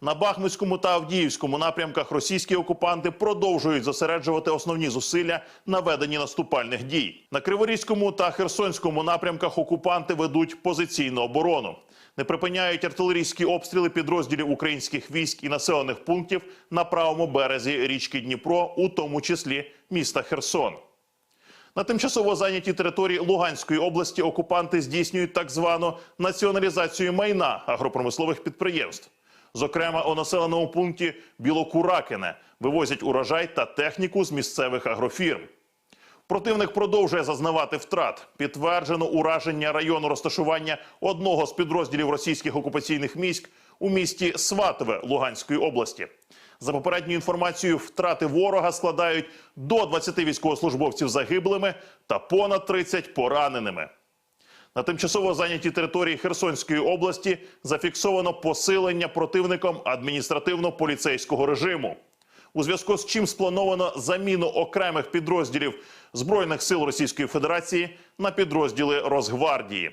На Бахмутському та Авдіївському напрямках російські окупанти продовжують зосереджувати основні зусилля на веденні наступальних дій. На Криворізькому та Херсонському напрямках окупанти ведуть позиційну оборону. Не припиняють артилерійські обстріли підрозділів українських військ і населених пунктів на правому березі річки Дніпро, у тому числі міста Херсон. На тимчасово зайнятій території Луганської області окупанти здійснюють так звану націоналізацію майна агропромислових підприємств. Зокрема, у населеному пункті Білокуракине вивозять урожай та техніку з місцевих агрофірм. Противник продовжує зазнавати втрат. Підтверджено ураження району розташування одного з підрозділів російських окупаційних військ у місті Сватове Луганської області. За попередньою інформацією, втрати ворога складають до 20 військовослужбовців загиблими та понад 30 пораненими. На тимчасово зайнятій території Херсонської області зафіксовано посилення противником адміністративно-поліцейського режиму. У зв'язку з чим сплановано заміну окремих підрозділів збройних сил Російської Федерації на підрозділи Росгвардії.